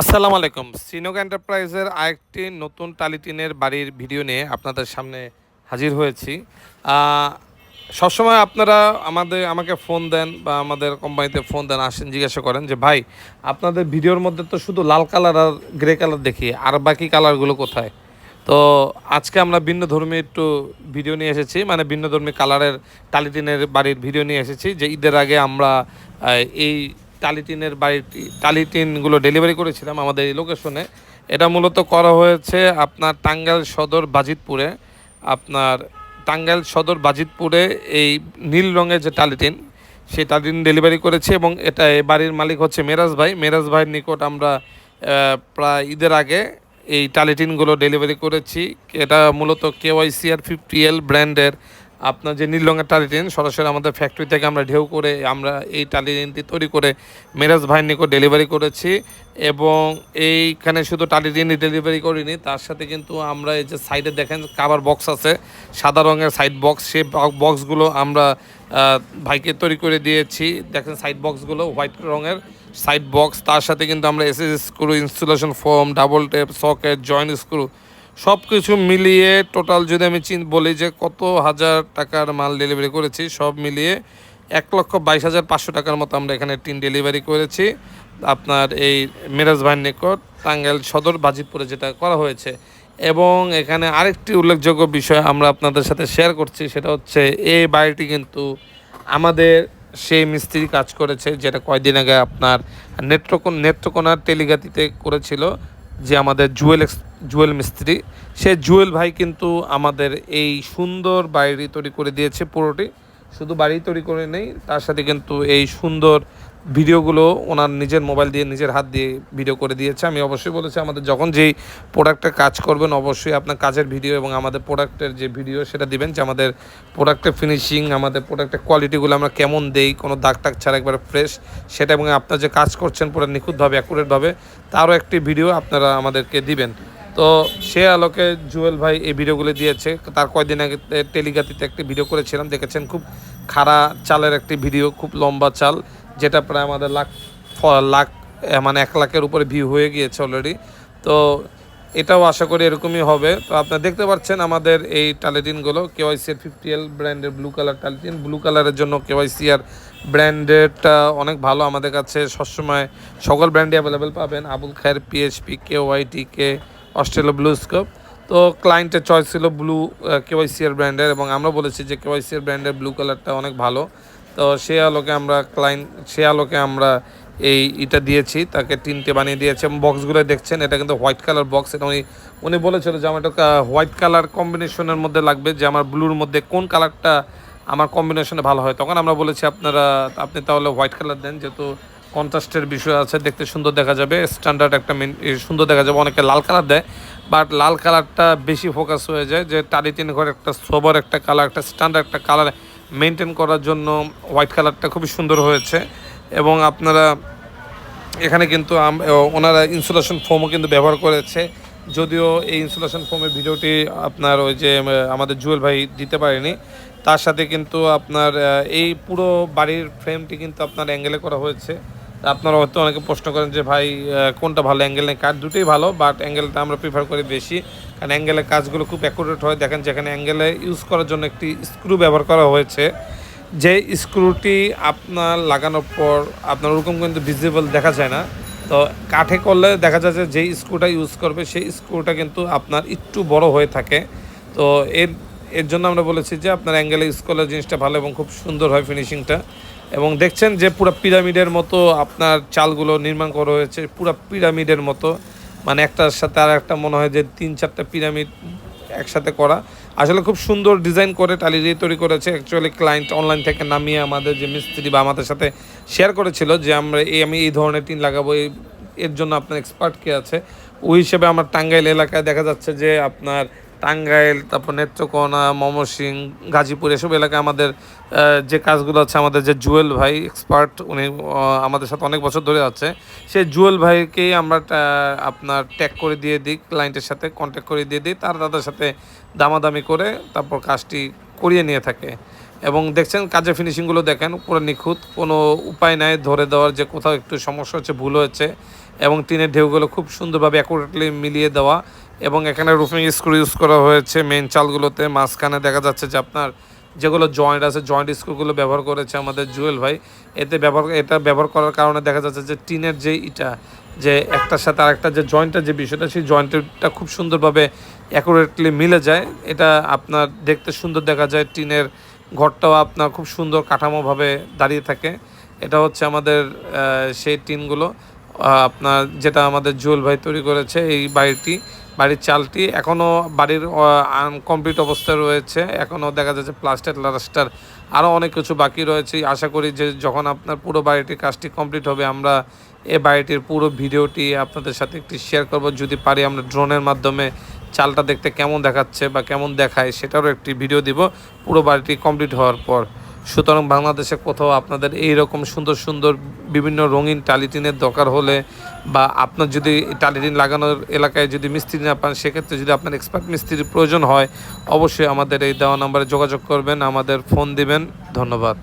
আসসালামু আলাইকুম। সিনোক এন্টারপ্রাইজের আরেকটি নতুন টালিটিনের বাড়ির ভিডিও নিয়ে আপনাদের সামনে হাজির হয়েছি। সবসময় আপনারা আমাদের, আমাকে ফোন দেন বা আমাদের কোম্পানিতে ফোন দেন, আসেন, জিজ্ঞাসা করেন যে, ভাই, আপনাদের ভিডিওর মধ্যে তো শুধু লাল কালার আর গ্রে কালার দেখি, আর বাকি কালারগুলো কোথায়? তো আজকে আমরা ভিন্ন ধর্মী একটু ভিডিও নিয়ে এসেছি মানে ভিন্ন ধর্মী কালারের টালিটিনের বাড়ির ভিডিও নিয়ে এসেছি যে ঈদের আগে আমরা এই টালিটিনের বাড়িটি টালিটিনগুলো ডেলিভারি করেছিলাম আমাদের এই লোকেশনে। এটা মূলত করা হয়েছে আপনার টাঙ্গাইল সদর বাজিতপুরে। আপনার টাঙ্গাইল সদর বাজিতপুরে এই নীল রঙের যে টালিটিন, সেই টালিটিন ডেলিভারি করেছি এবং এটা বাড়ির মালিক হচ্ছে মেরাজ ভাই। মেরাজ ভাইয়ের নিকট আমরা প্রায় ঈদের আগে এই টালিটিনগুলো ডেলিভারি করেছি। এটা মূলত কেওয়াইসি আর ফিফটি এল ব্র্যান্ডের আপনার যে নীল রঙের টালিটিন, সরাসরি আমাদের ফ্যাক্টরি থেকে আমরা ঢেউ করে আমরা এই টালি টালিটিনটি তৈরি করে মেরাজ ভাইয়ের নিকট ডেলিভারি করেছি এবং এইখানে শুধু টালি টালিটিনই ডেলিভারি করিনি, তার সাথে কিন্তু আমরা এই যে সাইডে দেখেন কাভার বক্স আছে, সাদা রঙের সাইড বক্স সেই বক্সগুলো আমরা ভাইকে তৈরি করে দিয়েছি। দেখেন সাইড বক্সগুলো হোয়াইট রঙের সাইড বক্স তার সাথে কিন্তু আমরা SS screw installation foam double tape socket joint screw সব কিছু মিলিয়ে টোটাল যদি আমি বলি যে কত হাজার টাকার মাল ডেলিভারি করেছি, সব মিলিয়ে এক লক্ষ বাইশ হাজার পাঁচশো টাকার মতো আমরা এখানে টিন ডেলিভারি করেছি। আপনার এই মিরাজ ভাইয়ের নিকট, টাঙ্গাইল সদর, বাজিতপুরে যেটা করা হয়েছে। এবং এখানে আরেকটি উল্লেখযোগ্য বিষয় আমরা আপনাদের সাথে শেয়ার করছি, সেটা হচ্ছে এই বাড়িটি কিন্তু আমাদের সেই মিস্ত্রি কাজ করেছে, যেটা কয়দিন আগে আপনার নেত্রকোন নেত্রকোনার টেলিগাতিতে করেছিল, যে আমাদের জুয়েল এক্স জুয়েল মিস্ত্রি। সে জুয়েল ভাই কিন্তু আমাদের এই সুন্দর বাড়ি তৈরি করে দিয়েছে পুরোটি। শুধু বাড়ি তৈরি করে নেই, তার সাথে কিন্তু এই সুন্দর ভিডিওগুলো ওনার নিজের মোবাইল দিয়ে, নিজের হাত দিয়ে ভিডিও করে দিয়েছে। আমি অবশ্যই বলেছি, আমাদের যখন যেই প্রোডাক্টের কাজ করবেন, অবশ্যই আপনার কাজের ভিডিও এবং আমাদের প্রোডাক্টের যে ভিডিও, সেটা দিবেন যে আমাদের প্রোডাক্টের ফিনিশিং আমাদের প্রোডাক্টের কোয়ালিটিগুলো আমরা কেমন দেই, কোনো দাগ টাগ ছাড়া একবারে ফ্রেশ সেটা এবং আপনার যে কাজ করছেন পুরো নিখুঁতভাবে অ্যাকুরেটভাবে তারও একটি ভিডিও আপনারা আমাদেরকে দিবেন। তো সে আলোকে জুয়েল ভাই এই ভিডিওগুলো দিয়েছে। তার কয়দিন আগে টেলিগাতিতে একটি ভিডিও করেছিলাম, দেখেছেন খুব খাড়া চালের একটি ভিডিও, খুব লম্বা চাল, যেটা প্রায় আমাদের লাখ লাখ মানে এক লাখের উপরে ভিউ হয়ে গিয়েছে অলরেডি তো এটাও আশা করি এরকমই হবে। তো আপনারা দেখতে পাচ্ছেন আমাদের এই টালিটিনগুলো কেওয়াইসি এর ফিফটি এল ব্র্যান্ডের ব্লু কালার টালিটিন ব্লু কালারের জন্য কেওয়াইসি আর ব্র্যান্ডেডটা অনেক ভালো আমাদের কাছে। সবসময় সকল ব্র্যান্ডে অ্যাভেলেবেল পাবেন। আবুল খায়ের পিএইচপি কে ওয়াইটি কে অস্ট্রেলিয়া ব্লু স্কোপ তো ক্লায়েন্টের চয়েস ছিল ব্লু কেওয়াইসিআর ব্র্যান্ডের এবং আমরা বলেছি যে কেওয়াইসিআর ব্র্যান্ডের ব্লু কালারটা অনেক ভালো। তো সে আলোকে আমরা ক্লায়েন্ট সে আলোকে আমরা এই এটা দিয়েছি, তাকে তিনটে বানিয়ে দিয়েছি এবং বক্সগুলো দেখছেন, এটা কিন্তু হোয়াইট কালার বক্স এটা উনি উনি বলেছিল যে আমার এটা হোয়াইট কালার কম্বিনেশনের মধ্যে লাগবে যে আমার ব্লুর মধ্যে কোন কালারটা আমার কম্বিনেশনে ভালো হয়। তখন আমরা বলেছি আপনারা, আপনি তাহলে হোয়াইট কালার দেন, যেহেতু কন্ট্রাস্টের বিষয় আছে, দেখতে সুন্দর দেখা যাবে। স্ট্যান্ডার্ড একটা সুন্দর দেখা যাবে, অনেকে লাল কালার দেয় বাট লাল কালারটা বেশি ফোকাস হয়ে যায় যে টালি তিন ঘর একটা সোবার একটা কালার একটা স্ট্যান্ডার্ড একটা কালার মেনটেন করার জন্য হোয়াইট কালারটা খুবই সুন্দর হয়েছে। এবং আপনারা এখানে কিন্তু ওনারা ইনসুলেশন ফোমও কিন্তু ব্যবহার করেছে। যদিও এই ইনসুলেশন ফোমের ভিডিওটি আপনার ওই যে আমাদের জুয়েল ভাই দিতে পারেনি। তার সাথে কিন্তু আপনার এই পুরো বাড়ির ফ্রেমটি কিন্তু আপনার অ্যাঙ্গেলে করা হয়েছে। আপনারা হয়তো অনেকে প্রশ্ন করেন যে ভাই কোনটা ভালো অ্যাঙ্গেল নেই কাঠ দুটোই ভালো বাট অ্যাঙ্গেলটা আমরা প্রিফার করি বেশি। কারণ অ্যাঙ্গেলের কাজগুলো খুব অ্যাকুরেট হয়। দেখেন যেখানে অ্যাঙ্গেলে ইউজ করার জন্য একটি স্ক্রু ব্যবহার করা হয়েছে। যে স্ক্রুটি আপনার লাগানোর পর আপনার ওরকম কিন্তু ভিজিবল দেখা যায় না। তো কাঠে করলে দেখা যায় যে যেই স্ক্রুটা ইউজ করবে, সেই স্ক্রুটা কিন্তু আপনার একটু বড় হয়ে থাকে। তো এর এর জন্য আমরা বলেছি যে আপনার অ্যাঙ্গেলে ইউজ করলে জিনিসটা ভালো এবং খুব সুন্দর হয় ফিনিশিংটা এবং দেখছেন যে পুরো পিরামিডের মতো আপনার চালগুলো নির্মাণ করা হয়েছে, পুরো পিরামিডের মতো। মানে একটার সাথে আর একটা মনে হয় যে তিন চারটা পিরামিড একসাথে করা। আসলে খুব সুন্দর ডিজাইন করে টালি দিয়ে তৈরি করেছে। অ্যাকচুয়ালি ক্লায়েন্ট অনলাইন থেকে নামিয়ে আমাদের যে মিস্ত্রি বা আমাদের সাথে শেয়ার করেছিল যে আমরা এই, আমি এই ধরনের টিন লাগাবো। এই, এর জন্য আপনার এক্সপার্ট কে আছে। ওই হিসেবে আমার টাঙ্গাইল এলাকায় দেখা যাচ্ছে যে আপনার টাঙ্গাইল, তারপর নেত্রকোনা, ময়মনসিং, গাজীপুর, এসব এলাকায় আমাদের যে কাজগুলো আছে আমাদের যে জুয়েল ভাই এক্সপার্ট উনি আমাদের সাথে অনেক বছর ধরে আছে। সেই জুয়েল ভাইকেই আমরা আপনার ট্যাগ করে দিয়ে দিই ক্লায়েন্টের সাথে কন্ট্যাক্ট করে দিয়ে দিই, তার তাদের সাথে দামাদামি করে তারপর কাজটি করিয়ে নিয়ে থাকে। এবং দেখছেন কাজের ফিনিশিংগুলো দেখেন, পুরো নিখুঁত, কোনো উপায় নাই, ধরে দেওয়ার যে কোথাও একটু সমস্যা হচ্ছে, ভুল হয়েছে, এবং টিনের ঢেউগুলো খুব সুন্দরভাবে অ্যাকুরেটলি মিলিয়ে দেওয়া এবং এখানে রুফিং স্ক্রু ইউজ করা হয়েছে মেন চালগুলোতে। মাঝখানে দেখা যাচ্ছে যে আপনার যেগুলো জয়েন্ট আছে জয়েন্ট স্ক্রুগুলো ব্যবহার করেছে আমাদের জুয়েল ভাই। এতে ব্যবহার, এটা ব্যবহার করার কারণে দেখা যাচ্ছে যে টিনের যে ইটা, যে একটার সাথে আরেকটা যে জয়েন্টের যে বিষয়টা, সেই জয়েন্টটা খুব সুন্দরভাবে অ্যাকুরেটলি মিলে যায়। এটা আপনার দেখতে সুন্দর দেখা যায়, টিনের ঘরটাও আপনার খুব সুন্দর কাঠামোভাবে দাঁড়িয়ে থাকে। এটা হচ্ছে আমাদের সেই টিনগুলো। আপনার যেটা আমাদের জুয়েল ভাই তৈরি করেছে, এই বাড়িটি, বাড়ির চালটি এখনও বাড়ির কমপ্লিট অবস্থায় রয়েছে। এখনও দেখা যাচ্ছে প্লাস্টার লাস্টার আরও অনেক কিছু বাকি রয়েছে। আশা করি যে যখন আপনার পুরো বাড়িটির কাজটি কমপ্লিট হবে, আমরা এ বাড়িটির পুরো ভিডিওটি আপনাদের সাথে একটি শেয়ার করব। যদি পারি, আমরা ড্রোনের মাধ্যমে চালটা দেখতে কেমন দেখাচ্ছে বা কেমন দেখায়, সেটারও একটি ভিডিও দিব। পুরো বাড়িটি কমপ্লিট হওয়ার পর। সুতরাং বাংলাদেশে কোথাও আপনাদের এই রকম সুন্দর সুন্দর বিভিন্ন রঙিন টালিটিনের দরকার হলে বা আপনার যদি টালিটিন লাগানোর এলাকায় যদি মিস্ত্রি না পান, সেক্ষেত্রে যদি আপনার এক্সপার্ট মিস্ত্রির প্রয়োজন হয়, অবশ্যই আমাদের এই দেওয়া নাম্বারে যোগাযোগ করবেন, আমাদের ফোন দিবেন। ধন্যবাদ।